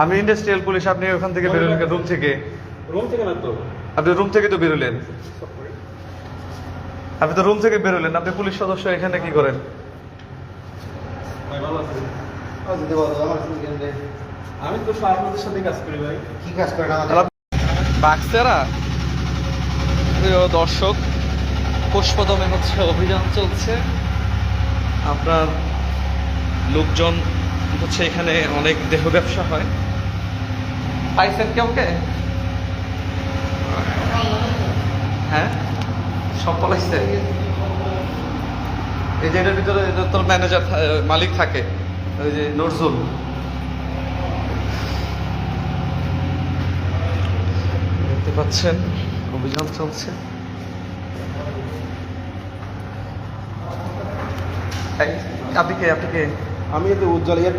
আমি industrial police আপনি ওখান থেকে বেরোলেন রুম থেকে? রুম থেকে না তো? আপনি রুম থেকে তো বেরোলেন। আপনি তো রুম থেকে বেরোলেন আপনি পুলিশ সদস্য এখানে কি করেন? কেমনে আমি তো সাথে কাজ করি ভাই। কি কাজ করেন আমাদের? প্রিয় দর্শক পুষ্পদমে হচ্ছে অভিযান চলছে। আপনার লোকজন হচ্ছে এখানে অনেক দেহ ব্যবসা হয়। পাইছেন কেউকে হ্যাঁ? সব পলাইছে। এই যে এটার ভিতরে তোর ম্যানেজার মালিক থাকে ওই যে নজরুল। দেখতে পাচ্ছেন অভিযান চলছে। আপনি কে? আপনি কে? আমি এতে উজ্জ্বল ইয়ার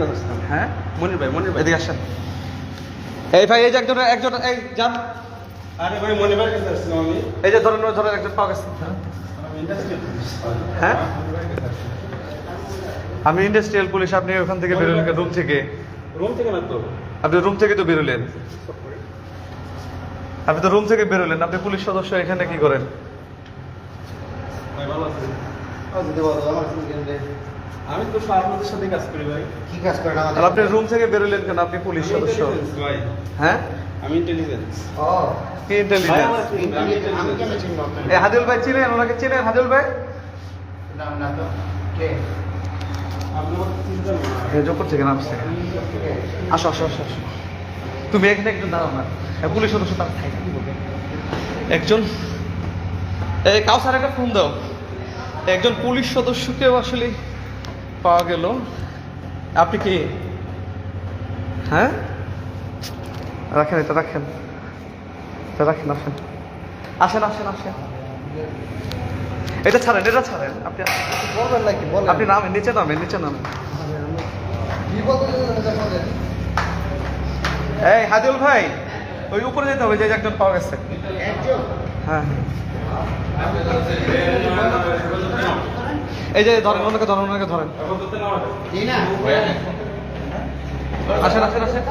হ্যাঁ? মনির ভাই মনির ভাই এদিকে আসেন। এই ভাই এই যে একজন একজন এই যান। আরে ভাই ভাইয়ের কাছে আসছিলাম আমি। এই যে ধরুন ধরুন একজন পাওয়া গেছে আমি ইন্ডাস্ট্রিয়াল হ্যাঁ? আমি ইন্ডাস্ট্রিয়াল পুলিশ আপনি ওখান থেকে বেরোলেন রুম থেকে? রুম থেকে না তো? আপনি রুম থেকে তো বেরোলেন। আপনি তো রুম থেকে বেরোলেন। আপনি পুলিশ সদস্য এখানে কি করেন? ভাই ভালো আছেন আমি তো আপনাদের সাথে কাজ করি ভাই। কি কাজ করেন? আমাদের আপনি রুম থেকে বেরোলেন কেন? আপনি পুলিশ সদস্য। ভাই। হ্যাঁ? আমি ইন্টেলিজেন্স ও। কি ইন্টেলিজেন্স আমি কেমনে চিনব আপনাকে? হাদিল ভাই চিনেন? ওনাকে চিনেন হাদিল ভাই? নাম না তো। কে? আসো আসো আসো আসো। তুমি এখানে একজন দাঁড়াও না। পুলিশ সদস্য তার থাকে একজন এই কাউসার একটা ফোন দাও। একজন পুলিশ সদস্যকেও আসলে পাওয়া গেল। আপনি কি হ্যাঁ? রাখেন এটা রাখেন। এটা রাখেন আসেন। আসেন আসেন আসেন। এটা ছাড়েন এটা ছাড়েন। আপনি বলবেন নাকি? বলেন। আপনি নামেন নিচে নামেন নিচে নামেন। এই হাদিউল ভাই ওই উপরে যেতে হবে যে একজন পাওয়া গেছে। একজন? হ্যাঁ। এই যে ধরেন ওনাকে ধরেন ওনাকে ধরেন আসেন আসেন আসেন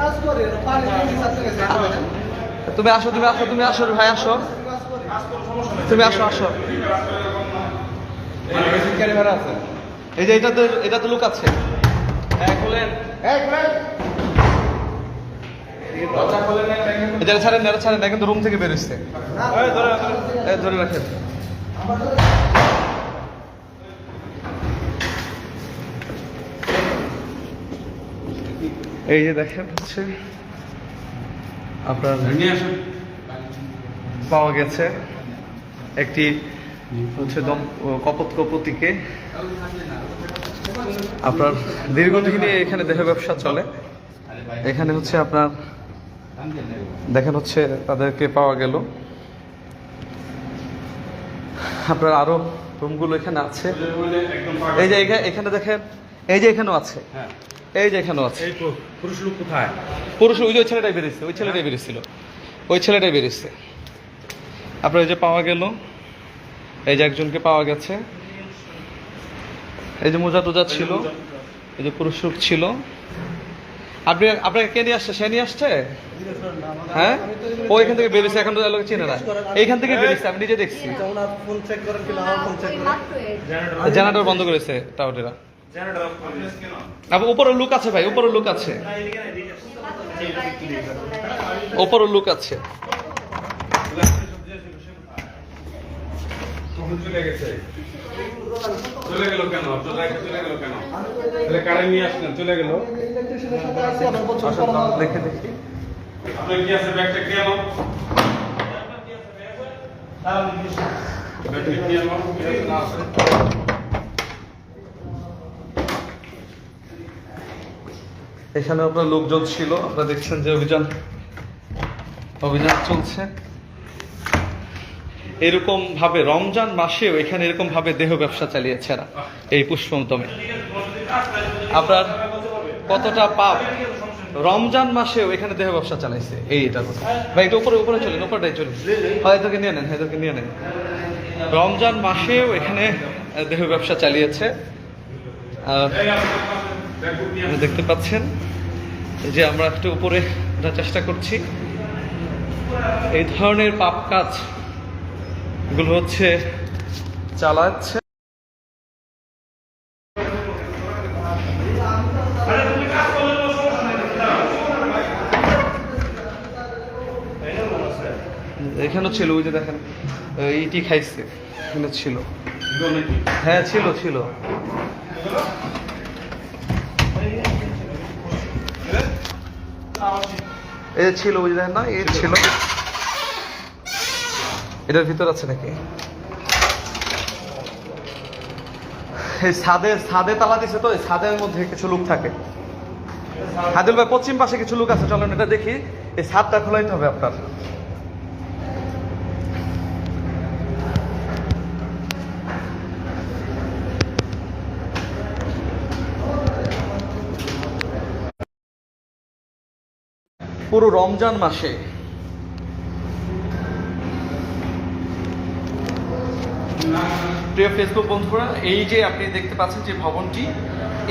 তুমি আসো তুমি আসো তুমি আসো ভাই আসো তুমি আসো আসো এই যে এটা তো এটা তো লোক আছে এটা ছাড়েন না, এটা ছাড়েন না কিন্তু রুম থেকে বেরোচ্ছে ধরে রাখেন এই যে দেখেন হচ্ছে আপনার পাওয়া গেছে একটি হচ্ছে দম কপত কপতিকে। আপনার দীর্ঘদিনে এখানে দেহ ব্যবসা চলে। এখানে হচ্ছে আপনার দেখেন হচ্ছে তাদেরকে পাওয়া গেল। আপনার আরও রুমগুলো এখানে আছে। এই যে এখানে দেখেন এই যে এখানেও আছে। হ্যাঁ। এই যে এখানেও আছে। পুরুষ লোক কোথায়? পুরুষ ওই যে ওই ছেলেটাই বেরিয়েছে ওই ছেলেটাই বেরিয়েছিল। ওই ছেলেটাই বেরিয়েছে। আপনার এই যে পাওয়া গেল এই যে একজনকে পাওয়া গেছে। এই যে মোজা টোজা ছিল এই যে পুরুষ লোক ছিল। আপনি আপনাকে কে নিয়ে আসছে? সে নিয়ে আসছে? হ্যাঁ? ও এখান থেকে বেরিয়েছে এখন তো লোক চিনে না। এইখান থেকে বেরিয়েছে আমি নিজে দেখছি। ওনার ফোন চেক করেন কিনা আমার ফোন চেক করেন। জেনারেটর বন্ধ করেছে টাওয়ারেরা। আবার উপরের লুক আছে ভাই উপরের লুক আছে। উপরের লুক আছে। চলে গেছে। চলে গেল কেন? চলে গেল কেন? তাহলে কারে নিয়ে আসলেন? চলে গেল? দেখে দেখি আপনার কি আছে? ব্যাগটা কি আনো ব্যাগটা কি আনো কি আছে না আছে এখানে আপনার লোকজন ছিল। আপনারা দেখছেন যে অভিযান অভিযান চলছে। এরকম ভাবে রমজান মাসেও এখানে এরকম ভাবে দেহ ব্যবসা চালিয়েছে এরা, এই পুষ্পমতমে। আপনার কতটা পাপ, রমজান মাসেও এখানে দেহ ব্যবসা চালাইছে, এই এটা কথা। ভাই, এটা উপরে উপরে চলেন, উপরটাই চলেন। হয় তোকে নিয়ে নেন হয় তোকে নিয়ে নেন। রমজান মাসেও এখানে দেহ ব্যবসা চালিয়েছে। দেখতে পাচ্ছেন যে আমরা একটু উপরে ওঠার চেষ্টা করছি। এই ধরনের পাপ কাজগুলো হচ্ছে চালাচ্ছে। এখানেও ছিল ওই যে দেখেন ইটি খাইছে এখানে ছিল। হ্যাঁ ছিল ছিল। এই যে ছিল দেখেন না এই ছিল। এটার ভিতর আছে নাকি? এই ছাদে ছাদে তালা দিছে তো এই ছাদের মধ্যে কিছু লোক থাকে। হাদিল ভাই পশ্চিম পাশে কিছু লোক আছে চলেন এটা দেখি। এই ছাদটা খোলাইতে হবে আপনার। পুরো রমজান মাসে। প্রিয় ফেসবুক বন্ধুরা, এই যে আপনি দেখতে পাচ্ছেন যে ভবনটি,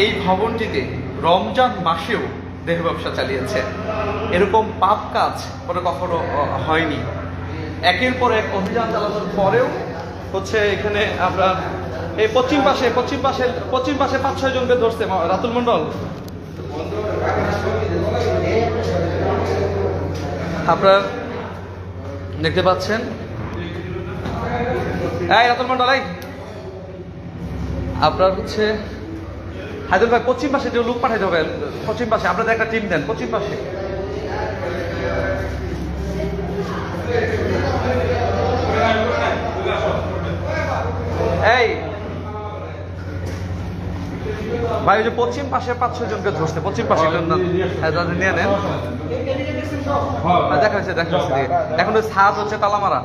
এই ভবনটিতে রমজান মাসেও দেহ ব্যবসা চালিয়েছে। এরকম পাপ কাজ কোনো কখনো হয়নি। একের পর এক অভিযান চালানোর পরেও হচ্ছে এখানে আমরা এই পশ্চিম পাশে পশ্চিম পাশে পশ্চিম পাশে পাঁচ ছয় জনকে ধরছে রাতুল মন্ডল আপনার দেখতে পাচ্ছেন? এই, রতন মন্ডল এই। আপনার হচ্ছে হায়দুল ভাই পশ্চিম পাশে যে লোক পাঠাইতে হবে, পশ্চিম পাশে, আপনাদের একটা টিম দেন, পশ্চিম পাশে। এই। ভাই, ওই যে পশ্চিম পাশে পাঁচ ছয় জনকে ধরছে, পশ্চিম পাশে নিয়ে নেন। দেখা যাচ্ছে দেখা যাচ্ছে এখন ওই ছাদ হচ্ছে তালা মারা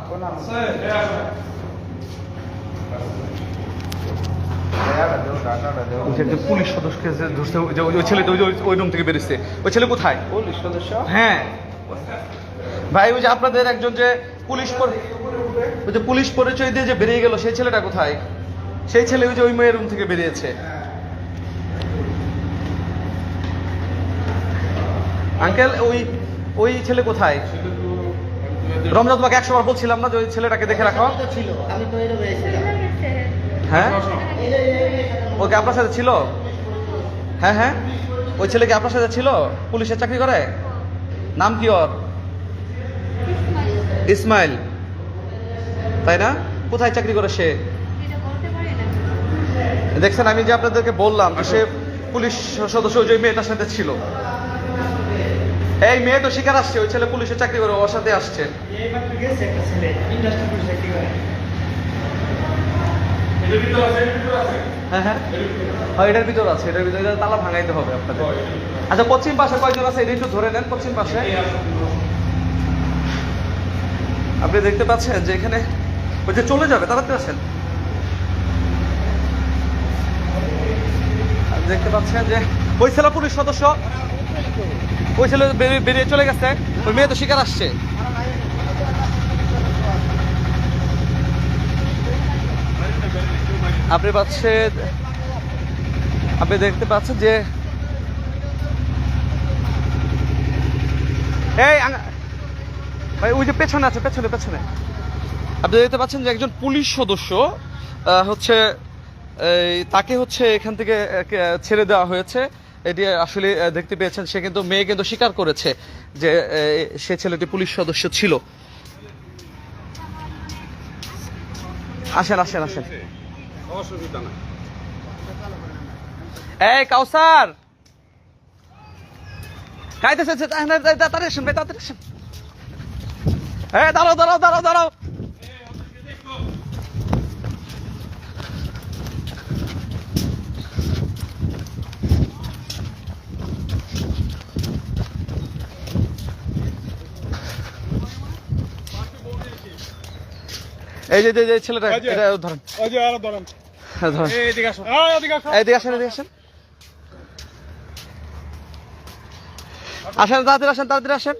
যে পুলিশ সদস্যকে যে ধরছে ওই যে ওই- ওই ছেলেটা ওই যে ওই- ওই রুম থেকে বেরিয়েছে ওই ছেলে কোথায়? পুলিশ সদস্য? হ্যাঁ। ভাই ওই যে আপনাদের একজন যে পুলিশ পরি- ওই যে পুলিশ পরিচয় দিয়ে যে বেরিয়ে গেল সেই ছেলেটা কোথায়? সেই ছেলে ওই যে ওই মেয়ের রুম থেকে বেরিয়েছে। আঙ্কেল ওই ওই ছেলে কোথায়? রমজান তোমাকে একশো বার বলছিলাম না যে ওই ছেলেটাকে দেখে রাখো। হ্যাঁ? ওকে আপনার সাথে ছিল? হ্যাঁ হ্যাঁ? ওই ছেলে কি আপনার সাথে ছিল? পুলিশের চাকরি করে? নাম কি ওর? ইসমাইল। তাই না? কোথায় চাকরি করে সে? দেখছেন আমি যে আপনাদেরকে বললাম সে পুলিশ সদস্য ওই যে মেয়েটার সাথে ছিল এই মেয়ে তো শিকার আসছে ওই ছেলে পুলিশের চাকরি করে ওর সাথে আসছে। এইমাত্র গেছে একটা ছেলে ইন্ডাস্ট্রি পুলিশ চাকরি করে। এটার ভিতর আছে, এটার ভিতর আছে। হ্যাঁ হ্যাঁ। এটার ভিতর আছে। এটার ভিতরে তালা ভাঙাইতে হবে আপনাদের। আচ্ছা পশ্চিম পাশে কয়জন আছে? এটা একটু ধরে নেন পশ্চিম পাশে। আপনি দেখতে পাচ্ছেন যে এখানে ওই যে চলে যাবে তাড়াতাড়ি আসেন। আপনি দেখতে পাচ্ছেন যে ওই ছেলে পুলিশ সদস্য। ওই ছেলে বেরিয়ে- চলে গেছে। ওই মেয়ে তো শিকার আসছে। আপনি পাচ্ছেন আপনি দেখতে পাচ্ছেন যে এই ভাই, ওই যে পেছনে আছে, পেছনে পেছনে। আপনি দেখতে পাচ্ছেন যে একজন পুলিশ সদস্য হচ্ছে তাকে হচ্ছে এখান থেকে ছেড়ে দেওয়া হয়েছে। এটি আসলে দেখতে পেয়েছেন, সে কিন্তু মেয়ে কিন্তু স্বীকার করেছে যে সে ছেলেটি পুলিশ সদস্য ছিল। আসেন আসেন আসেন। এই, কাউসার! খাইতেছে তাড়াতাড়ি আসেন, ভাই, তাড়াতাড়ি আসেন। এই, দাঁড়াও দাঁড়াও দাঁড়াও দাঁড়াও। এই যে ছেলেটা। এটা ধরেন। ওই যে আরও ধরেন। হ্যাঁ, ধরেন। এদিকে আসো এই এদিকে এদিকে আসেন এদিকে আসেন। আসেন তাড়াতাড়ি আসেন তাড়াতাড়ি আসেন।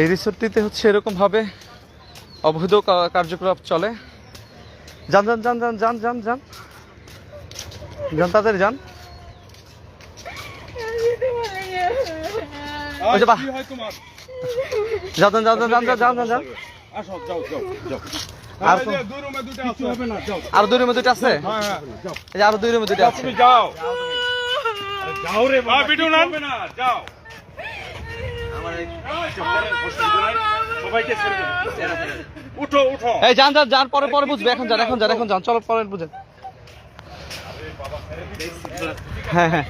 এই রিসোর্টটিতে হচ্ছে এরকম ভাবে অবৈধ কার্যকলাপ চলে। যান যান যান যান যান যান যান। যান তাড়াতাড়ি যান। ওই যে বাহ। যাও যাও যাও যাও যাও যাও যাও। যাও আর দুই রুমে দুটো আছে। আর দুই রুমে আছে? হ্যাঁ, হ্যাঁ, যাও। আর যাও রে ভিডিও না যাও। এই যান পরে পরে বুঝবে। এখন যান এখন যান এখন যান। চলো পরে বুঝে হ্যাঁ হ্যাঁ।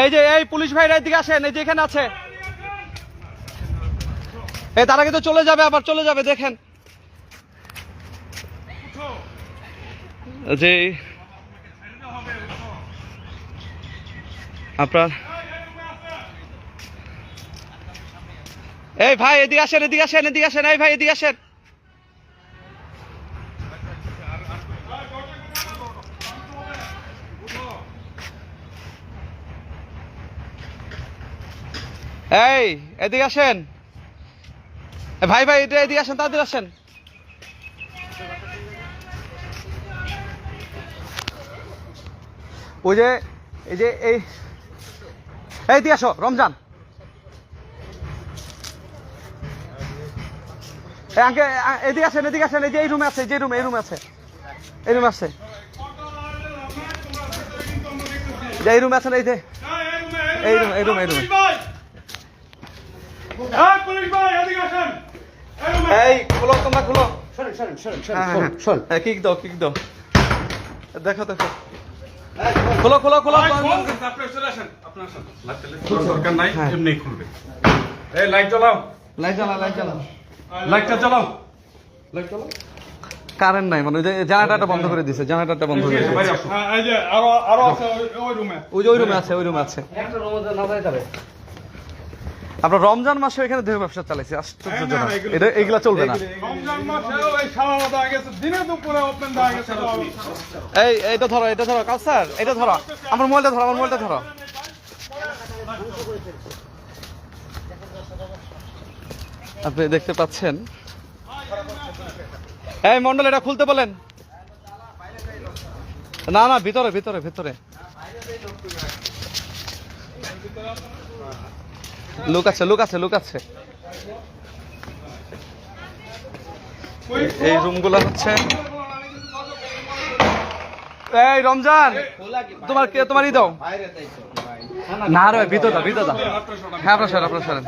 এই যে এই পুলিশ ভাইরা এদিকে আসেন এই যে এখানে আছে। এই তার আগে তো চলে যাবে, আবার চলে যাবে, দেখেন। যে আপনার এই ভাই, এদিকে আসেন এদিকে আসেন এদিকে আসেন, এই ভাই, এদিকে আসেন। এই, এদিকে আসেন। এ ভাই ভাই এটা এদিকে আসেন তাদের আসেন। ওই যে, এই যে, এই এই দিয়ে আসো, রমজান। এদিকে আসেন এদিকে আসেন, এই যে, এই রুমে আছে যে রুমে, এই রুমে আছে। এই রুমে আছে। যে, এই রুমে আছেন, এই যে। এই রুম এই রুম, এই রুমে। পুলিশ ভাই, এদিকে আসেন। এই খুলো তোমরা খুলো। সরেন সরেন সরেন হ্যাঁ, সরেন সরেন। কিক দাও কিক দাও। দেখো দেখো। খোলো। খোলো খোলো আপনার চলে আসেন। আপনার আসেন। লাইট চালাতে দরকার নাই। এমনি খুলবে। এই লাইট জ্বালাও। লাইট জ্বালা লাইট জ্বালা লাইটটা জ্বালাও। লাইট জ্বালাও। কারেন্ট নাই মানে জেনারেটরটা বন্ধ করে দিছে জেনারেটরটা বন্ধ করে দিছে। বাইরে আসো এই যে আরও আরও আছে ওই- রুমে ওই রুমে আছে ওই রুমে আছে। একটা রুমে না যায় যাবে আমরা রমজান মাসে এখানে দেহ ব্যবসা চালাইছি হ্যাঁ, এটা এগুলা চলবে না। এই এইটা ধরো এটা ধরো কাউসার এটা ধরো। আমার মোবাইলটা ধরো আমার মোবাইলটা ধরো। আপনি দেখতে পাচ্ছেন? এই মন্ডল এটা খুলতে বলেন। না না ভিতরে ভিতরে ভিতরে। লোক আছে লোক আছে লোক আছে। এই রুম রুমগুলো হচ্ছে এই রমজান তোমার কে তোমার ই দাও। না রে ভিতর দাও ভিতর দাও হ্যাঁ আপনার সরেন আপনার সরেন।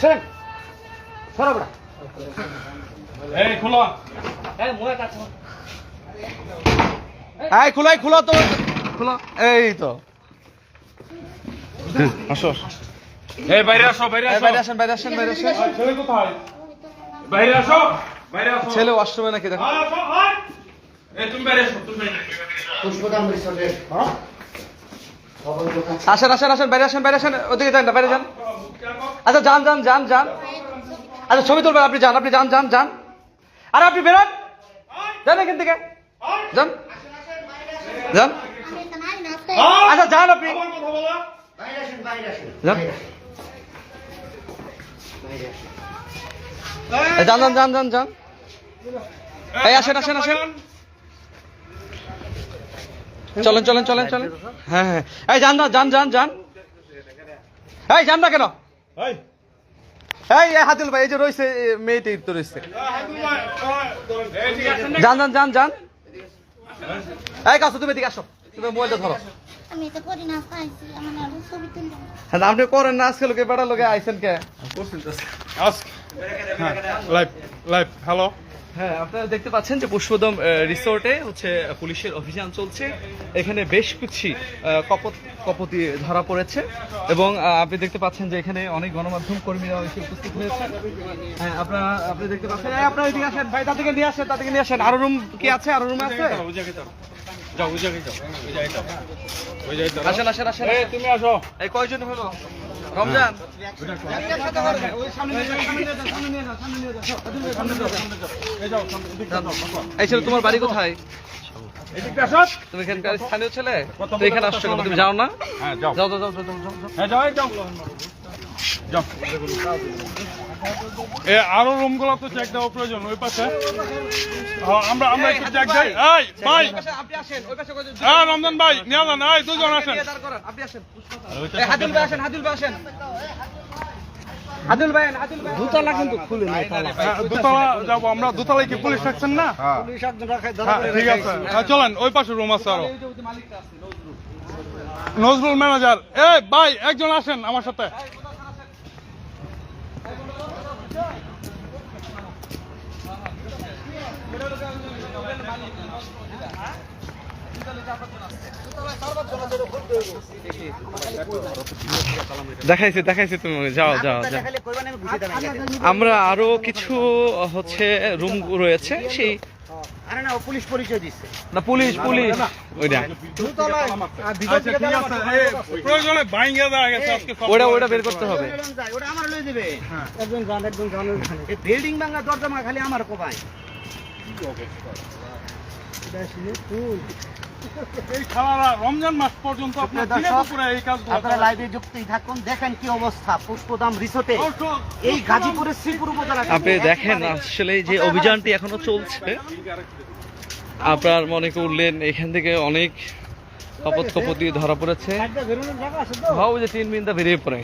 সরেন। সরো বড়া। এই খোলো। এই খুলাই খুলো তো খুলো। এই তো। আসো এই বাইরে আসো বাইরে আসো। বাইরে আসেন বাইরে আসেন বাইরে আসেন। ছেলে কোথায়? বাইরে আসো বাইরে আসো। ছেলে ওয়াশরুমে নাকি দেখো। আয়, আসো, এই তুমি বাইরে আসো তুমি পুষ্পদাম রিসোর্টের হ্যাঁ আসেন আসেন আসেন বাইরে আসেন বাইরে আসেন। ওদিকে যান না বাইরে যান। আচ্ছা যান যান যান যান। আচ্ছা ছবি তুলবেন আপনি যান আপনি যান যান যান। আরে আপনি বেরোন। যান এখান থেকে। যান। যান। আচ্ছা যান আপনি। আমার কথা বলা বাইরে আসেন বাইরে আসেন যান যান যান যান যান এই আসেন আসেন আসেন চলেন চলেন চলেন চলেন হ্যাঁ হ্যাঁ এই যান না যান যান যান এই যান না কেন এই হাতিল ভাই এই যে রয়েছে মেয়েটি তো রয়েছে যান যান যান যান এই কাছে তুমি এদিকে আসো তুমি মোবাইলটা ধরো। হ্যাঁ আপনি করেন না আজকে লোকে বেড়া লোকে আইসেন কে? লাইভ লাইভ হ্যালো হ্যাঁ আপনারা দেখতে পাচ্ছেন যে পুষ্পদম রিসোর্টে হচ্ছে পুলিশের অভিযান চলছে। এখানে বেশ কিছু কপত কপতি ধরা পড়েছে এবং আপনি দেখতে পাচ্ছেন যে এখানে অনেক গণমাধ্যম কর্মীরা এসে উপস্থিত হয়েছে। হ্যাঁ আপনারা আপনি দেখতে পাচ্ছেন আপনারা এদিকে আসেন ভাই তাদেরকে নিয়ে আসেন তাদেরকে নিয়ে আসেন। আরও রুম কি আছে? আরও রুম আছে? আসেন আসেন আসেন। তুমি আসো। এই কয়জন হলো? রমজান। এই ছেলে তোমার বাড়ি কোথায়? তুমি এখানকার স্থানীয় ছেলে? তো এখানে আসছো তুমি যাও না? যাও। যাও যাও যাও যাও। হ্যাঁ এ আরও রুমগুলো তো চেক দেওয়া প্রয়োজন ওই পাশে। হ্যাঁ, আমরা আমরা একটু চেক দেই। এই ভাই! আপনি আসেন ওই পাশে হ্যাঁ রমজান ভাই নিয়ে যান। এই দুজন আসেন। আপনি আসেন। হাদিল ভাই আসেন হাদিল ভাই আসেন। হাদিল ভাই হাদিল ভাই দুতলা কিন্তু খুলে নাই হ্যাঁ, দোতলা। যাব আমরা। দোতলায় কি পুলিশ থাকছেন না? পুলিশ একজন রাখায় হ্যাঁ ঠিক আছে। হ্যাঁ, চলেন ওই পাশে রুম আছে আরও। নজরুল। ম্যানেজার এ ভাই একজন আসেন আমার সাথে। দেখাইছে দেখাইছে তুমি যাও যাও যাও। আমরা আরও কিছু হচ্ছে রুম রয়েছে সেই আরে না ও পুলিশ পরিচয় দিচ্ছে না পুলিশ পুলিশ। ওইটা। দুতলায় আর ভিতর আচ্ছা থেকে ঠিক আছে। এ, প্রয়োজনে বাইঙ্গা দেওয়া গেছে আজকে ওটা ওটা বের করতে হবে। ওটা আমার লয়ে দিবে একজন গান একজন গান এই বিল্ডিং ভাঙা দরজা মা খালি আমার কোপায়। এই রমজান মাস পর্যন্ত আপনার সুপ্রিয় দিনে দর্শক, দুপুরে এই কাজগুলো আপনারা লাইভে যুক্তই থাকুন দেখেন কি অবস্থা পুষ্পদাম রিসোর্টে। এই গাজীপুরের শ্রীপুর উপজেলা আপনি দেখেন। আসলে যে অভিযানটি এখনও চলছে। আপনার মনে করলেন এখান থেকে অনেক আপদ কপদ দিয়ে ধরা পড়েছে। ভাও যে তিন মিনিট বেরিয়ে পড়ে।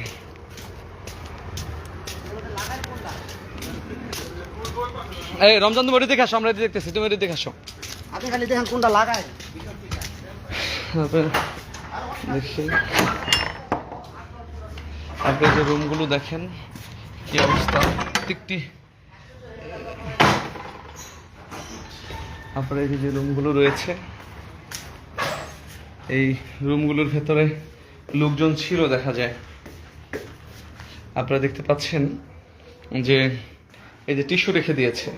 এই রমজান তুমি দেখে আসো আমরা দেখতেছি তুমি দেখে আসো। আপনি খালি দেখেন কোনটা লাগায়। দেখি। আপনি যে রুমগুলো দেখেন, কি অবস্থা? প্রত্যেকটি, আপনার এই যে রুমগুলো রয়েছে, এই রুমগুলোর ভেতরে লোকজন ছিল, দেখা যায়। আপনারা দেখতে পাচ্ছেন যে, এই যে টিস্যু রেখে দিয়েছে।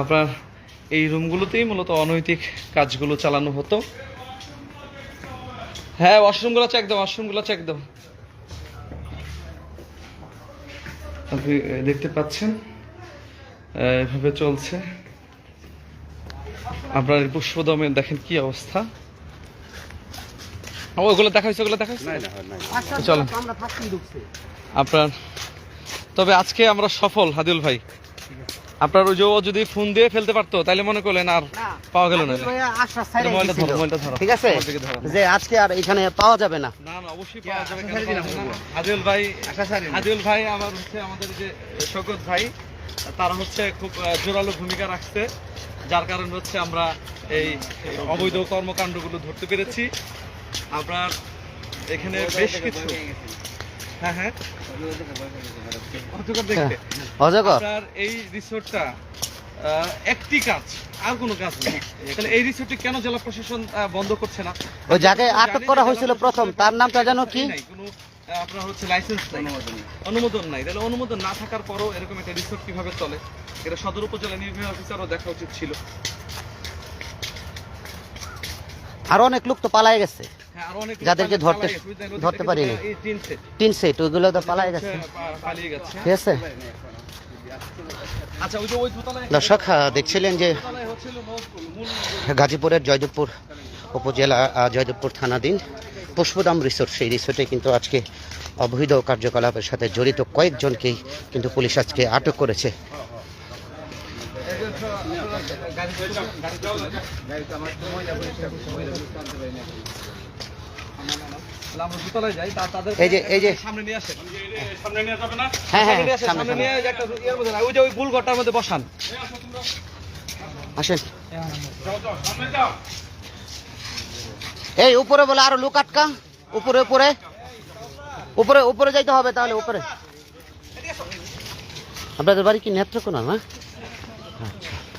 আপনার এই রুমগুলোতেই মূলত অনৈতিক কাজগুলো চালানো হতো। হ্যাঁ ওয়াশরুমগুলো চেক দাও ওয়াশরুমগুলো চেক দাও আপনি দেখতে পাচ্ছেন? এভাবে চলছে। আপনার এই পুষ্পদমের দেখেন কি অবস্থা। ওগুলো দেখাইছে ওগুলো দেখাইছে চলো। আমরা থাকতেই ঢুকছে। আপনার তবে আজকে আমরা সফল হাদিল ভাই। আপনার ওই যে ও যদি ফোন দিয়ে ফেলতে পারতো তাহলে মনে করলেন আর পাওয়া গেল না। ঠিক আছে। যে আজকে আর এখানে পাওয়া যাবে না। না না অবশ্যই পাওয়া যাবে? আদিল ভাই আদিল ভাই আমার হচ্ছে আমাদের যে শকত ভাই তারা হচ্ছে খুব জোরালো ভূমিকা রাখছে। যার কারণে হচ্ছে আমরা এই অবৈধ কর্মকাণ্ডগুলো ধরতে পেরেছি। আপনার এখানে বেশ কিছু হ্যাঁ হ্যাঁ। অজগর আপনার এই রিসোর্টটা একটি কাজ আর কোনো কাজ নেই। তাহলে এই রিসোর্টটি কেন জেলা প্রশাসন বন্ধ করছে না? জায়গায় আটক করা হয়েছিল প্রথম তার নামটা জানো কি? নাই, কোনো আপনার হচ্ছে লাইসেন্স নাই। অনুমোদন নাই। তাহলে অনুমোদন না থাকার পরও এরকম একটা রিসোর্ট কীভাবে চলে? এটা সদর উপজেলা নির্বাহী অফিসারও দেখা উচিত ছিল। আরও অনেক লোক তো পালায় গেছে। হ্যাঁ যাদেরকে ধরতে- গেছে, বুঝলেন? ওদিক ধরতে থেকে পারিনি। তিন সেট ওইগুলো তো পালায় গেছে। ঠিক আছে। আচ্ছা দর্শক আহ, দেখছিলেন যে গাজীপুরের জয়দেবপুর উপজেলা জয়দেবপুর থানাধীন পুষ্পদাম রিসোর্ট। সেই রিসোর্টে কিন্তু আজকে অবৈধ কার্যকলাপের সাথে জড়িত কয়েকজনকেই কিন্তু পুলিশ আজকে আটক করেছে। এই যে- এই যে- সামনে নিয়ে আসেন। সামনে নিয়ে যাবে না? হ্যাঁ হ্যাঁ সামনে নিয়ে একটা ইয়ের মধ্যে ওই যে ওই গুল ঘরটার মধ্যে বসান। আসেন। যাও যাও সামনে যাও। এই উপরে বলে আরও লোক আটকা। উপরে উপরে। উপরে উপরে যাইতে হবে তাহলে উপরে। আপনাদের বাড়ি কি নেত্রকোনা না?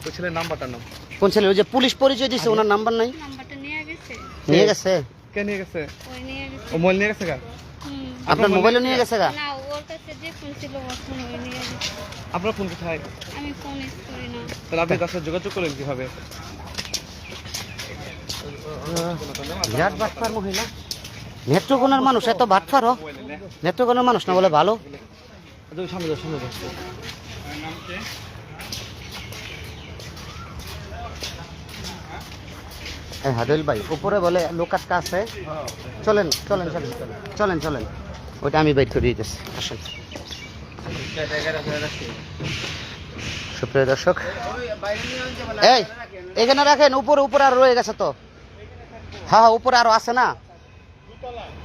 ওই ছেলের নাম্বারটার নাম। কোন ছেলে? ওই যে পুলিশ পরিচয় দিছে ওনার নাম্বার নাই? নাম্বারটা নিয়ে গেছে। নিয়ে গেছে? কে নিয়ে গেছে? ওই নিয়ে গেছে। ও মোবাইল নিয়ে গেছে হুম। আপনার মোবাইলও নিয়ে গেছে গা? না ওর কাছে যে ফোন ছিল ওর ফোন ওই নিয়ে গেছে। আপনার ফোন কোথায়? আমি ফোন ইউজ করি না। তাহলে আপনি তার সাথে যোগাযোগ করলেন কীভাবে? বিরাট বাটফার মহিলা। নেত্রকোনার মানুষ এত বাটফার হ। নেত্রকোনার মানুষ না বলে ভালো। আচ্ছা, সামনে সামনে হ্যাঁ হাদিল ভাই, উপরে বলে লোক আটকা আছে। চলেন চলেন চলেন চলেন চলেন ওটা আমি বের করে দিতেছি। আসেন। সুপ্রিয় দর্শক, এই, এখানে রাখেন, উপরে উপরে আর রয়ে গেছে তো। হ্যাঁ হ্যাঁ উপরে আরও আছে না?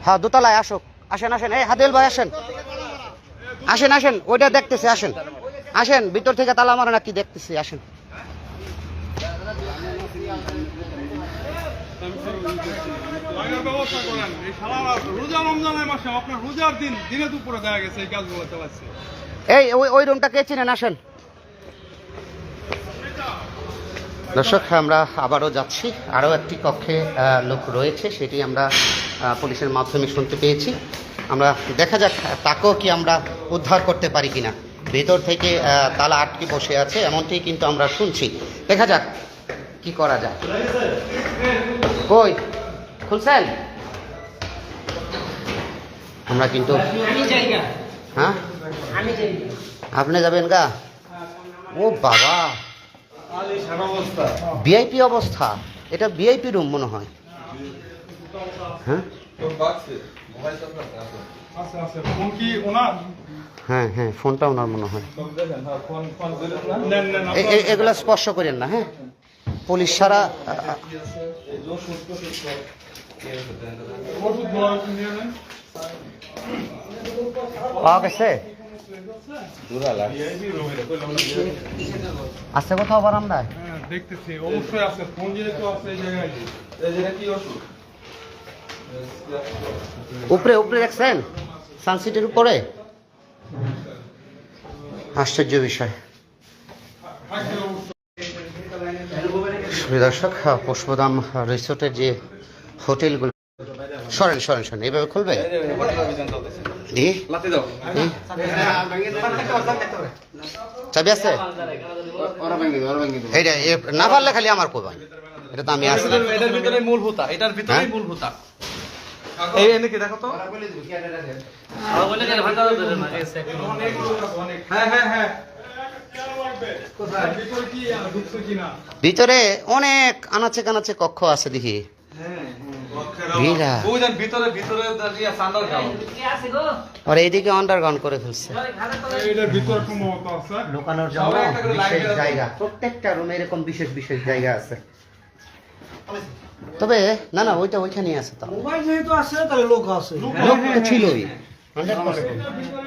হ্যাঁ দোতলায় আসুক। আসেন আসেন, এই হাদিল ভাই, আসেন। আসেন আসেন, ওইটা দেখতেছি, আসেন। আসেন, ভিতর থেকে তালা মারা নাকি দেখতেছি, আসেন। ব্যবস্থা করেন। এই সারা রোজা রমজানের মাসে আপনার রোজার দিন দিনে দুপুরে দেখা গেছে এই কাজগুলো চালাচ্ছে। এই ওই ওই রুমটা কে চিনেন? আসেন। দর্শক আমরা আবারও যাচ্ছি। আরও একটি কক্ষে লোক রয়েছে সেটি আমরা পুলিশের মাধ্যমে শুনতে পেয়েছি। আমরা দেখা যাক তাকেও কি আমরা উদ্ধার করতে পারি কিনা। ভেতর থেকে তালা আটকে বসে আছে এমনটি কিন্তু আমরা শুনছি। দেখা যাক কি করা যায়। কই? খুলছেন? আমরা কিন্তু হ্যাঁ? আপনি যাবেন গা? ও বাবা। ভিআইপি অবস্থা। এটা ভিআইপি রুম মনে হয়। হ্যাঁ? ফোন কি ওনার হ্যাঁ। হ্যাঁ ফোনটা ওনার মনে হয় এ- এগুলা স্পর্শ করেন না হ্যাঁ? পুলিশ নেন পাওয়া গেছে? আছে কোথাও বারান্দায়? উপরে উপরে দেখছেন? সানসিটের উপরে? আশ্চর্য বিষয়। সুপ্রিয় দর্শক আহ, পুষ্পধাম রিসোর্টের যে হোটেলগুলো সরেন সরেন সরেন এইভাবে খুলবে। চাবি আছে? এইটা না পারলে খালি আমার কই এটা তো আমি আছি। এটার ভিতরে মূল হুতা এটার ভিতরেই হ্যাঁ? মূল হুতা এই এনে কি দেখো তো? হ্যাঁ হ্যাঁ হ্যাঁ। ভিতরে অনেক আনাচে কানাচে কক্ষ আছে দেখি। সান্ডার খাও আর এইদিকে আন্ডারগ্রাউন্ড করে ফেলছে। বিশেষ জায়গা। প্রত্যেকটা রুমে এরকম বিশেষ বিশেষ জায়গা আছে। তবে না না ওইটা ওইখানেই আছে তো। মোবাইল যেহেতু আছে তাহলে লোক আছে। লোক ছিলই। 100% ভিতরে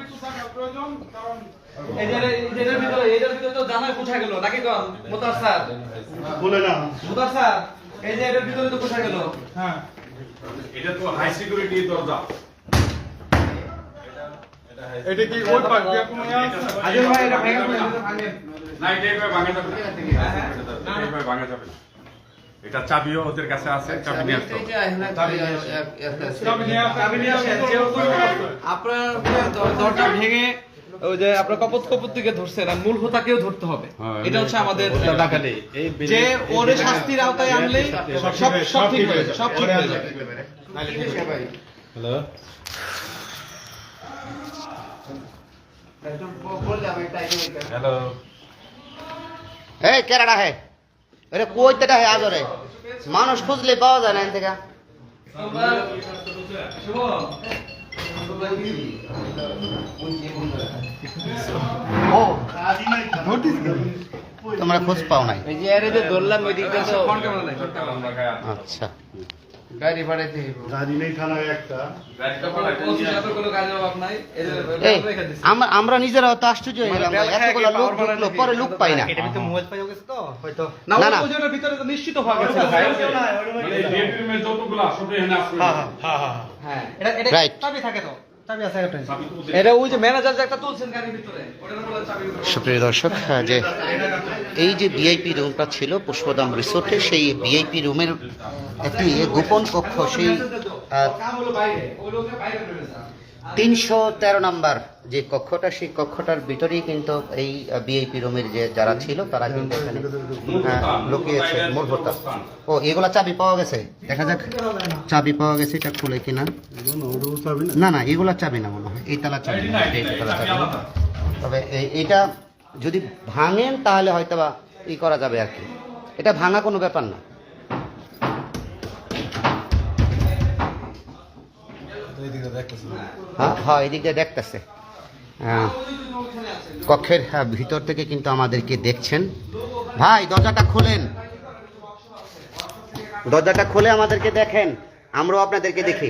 হ্যাঁ। এটা তো হাই সিকিউরিটি দরজা। এটা কি ওই পাশ কোনো ভাই এটা ভেঙে ফেলে না? এটা এভাবে ভাঙা যাবে না। এটা এভাবে ভাঙা যাবে না। এটা চাবিও ওদের কাছে আছে চাবি নিয়ে আসতে চাবি নিয়ে আছে। আপনার দরজা ভেঙে ওই যে আপনার কপত কপত দিকে ধরছেন আর মূল হোতাকেও ধরতে হবে। হ্যাঁ, এটা হচ্ছে আমাদের ডাকাতি যে ওরে শাস্তির আওতায় আনলে সব সব ঠিক হয়ে যাবে। সব ঠিক হয়ে যাবে। হ্যালো? এই কেরাডা হে। আরে কইতেটা হে আজরে মানুষ খুঁজলে পাওয়া যায় না এখান থেকে। তোমরা খোঁজ পাও নাই। আচ্ছা। নাই। আমরা আমরা নিজেরা তো আশ্চর্য হয়ে গেলাম ভাই, এতগুলো লোক ঢুকলো পরে লোক পাই না। না না, ওই না। ওজনের ভিতরে তো নিশ্চিত হওয়া গেছে। ভাই মানে এই যতগুলো হ্যাঁ। এটা এটা Right. চাবি থাকে তো। চাবি আছে একটা। চাবি তো ওদের- এটা ওই যে ম্যানেজার যে একটা তুলছেন গাড়ির ভিতরে। ওটার উপরে চাবি সুপ্রিয় দর্শক হ্যাঁ যে এই যে ভিআইপি রুমটা ছিল পুষ্পদাম রিসোর্টে সেই ভিআইপি রুমের একটি গোপন কক্ষ সেই তিনশো তেরো নাম্বার, যে কক্ষটা, সেই কক্ষটার ভিতরেই কিন্তু এই ভিআইপি রুমের যে যারা ছিল, তারা কিন্তু এখানে লুকিয়েছে, মূল হোতা। ও, এগুলা চাবি পাওয়া গেছে? দেখা যাক, চাবি পাওয়া গেছে, এটা খুলে কিনা। না না, এগুলা চাবি না মনে হয়, এই তালা চাবি তবে এইটা যদি ভাঙেন, তাহলে হয়তো বা ই করা যাবে আর কি। এটা ভাঙা কোনো ব্যাপার না। হ্যাঁ হ্যাঁ এদিক দিয়ে দেখতেছে। হ্যাঁ কক্ষের হ্যাঁ, ভিতর থেকে কিন্তু আমাদেরকে দেখছেন। ভাই দরজাটা খোলেন। দরজাটা খুলে আমাদেরকে দেখেন। আমরাও আপনাদেরকে দেখি।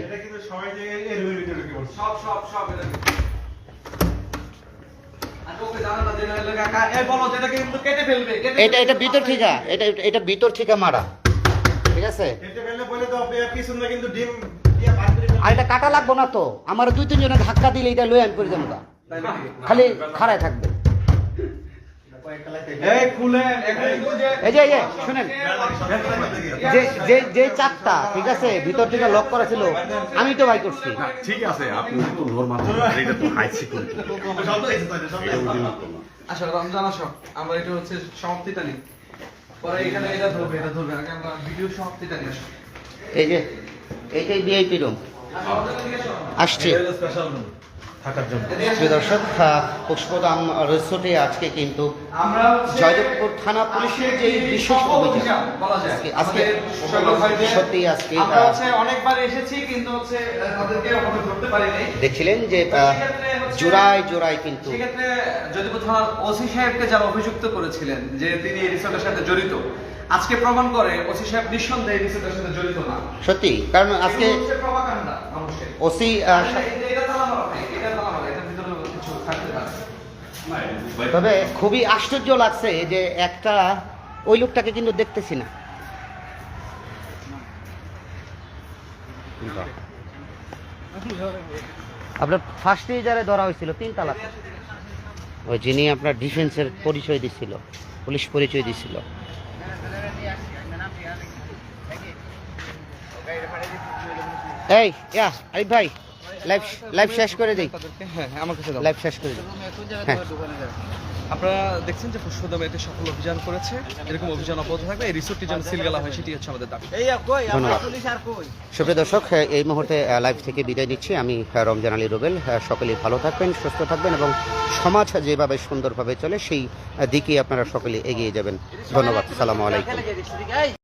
এটা কিন্তু এটা ভিতর ঠিকা এটা এটা ভিতর ঠিকা মারা। ঠিক আছে? আর এটা কাটা লাগবো না তো। আমার দুই তিনজনে ধাক্কা দিলে এটা লয়ে আমি করে দেবো। খালি খাড়ায় থাকবে। এই যে শুনেন। যে যে যে চাপটা ঠিক আছে ভিতর থেকে লক করা ছিল আমি তো বাই করছি। ঠিক আছে আপনি তো নরমাল এটা তো হাই সিকিউরিটি আসো রমজান আসো আমরা এটা হচ্ছে সমাপ্তিটা নিই। পরে এখানে এটা ধরবে এটা ধরবে আগে আমরা ভিডিও সমাপ্তিটা নিয়ে এই যে এইটাই ভিআইপি রুম আসছে। দর্শক পুষ্পদাম রিসোর্টে আজকে কিন্তু জয়দেবপুর থানা পুলিশের যে বিশেষ অভিযান আজকে- সত্যি আজকে দেখছিলেন যে জোড়ায় জোড়ায় কিন্তু সেক্ষেত্রে যদিপুর থানার ওসি সাহেবকে যারা অভিযুক্ত করেছিলেন যে তিনি রিসোর্টের সাথে জড়িত আজকে প্রমাণ করে ওসি সাহেব নিঃসন্দেহে রিসোর্টের সাথে জড়িত না। সত্যি কারণ আজকে ওসি তবে খুবই আশ্চর্য লাগছে যে একটা ওই লোকটাকে কিন্তু দেখতেছি না। আপনার ফার্স্টে যারা ধরা হয়েছিল তিন তালাক ওই যিনি আপনার ডিফেন্সের পরিচয় দিছিল পুলিশ পরিচয় দিছিল। এই ইয়া আরিফ ভাই লাইভ লাইভ শেষ করে দিই। হ্যাঁ হ্যাঁ, আমার কাছে দাও। লাইভ শেষ করে দিই। হ্যাঁ। আপনারা দেখছেন যে পুষ্পদমে এতে সফল অভিযান করেছে। এরকম অভিযান অব্যাহত থাকবে। এই রিসোর্টটি যেন সিলগালা হয় সেটি হচ্ছে আমাদের দাবি। ধন্যবাদ। সুপ্রিয় দর্শক এই মুহূর্তে লাইভ থেকে বিদায় নিচ্ছি। আমি রমজান আলী রুবেল। সকলেই ভালো থাকবেন সুস্থ থাকবেন এবং সমাজ যেভাবে সুন্দরভাবে চলে সেই আহ, দিকে আপনারা সকলে এগিয়ে যাবেন। ধন্যবাদ। সালামু আলাইকুম।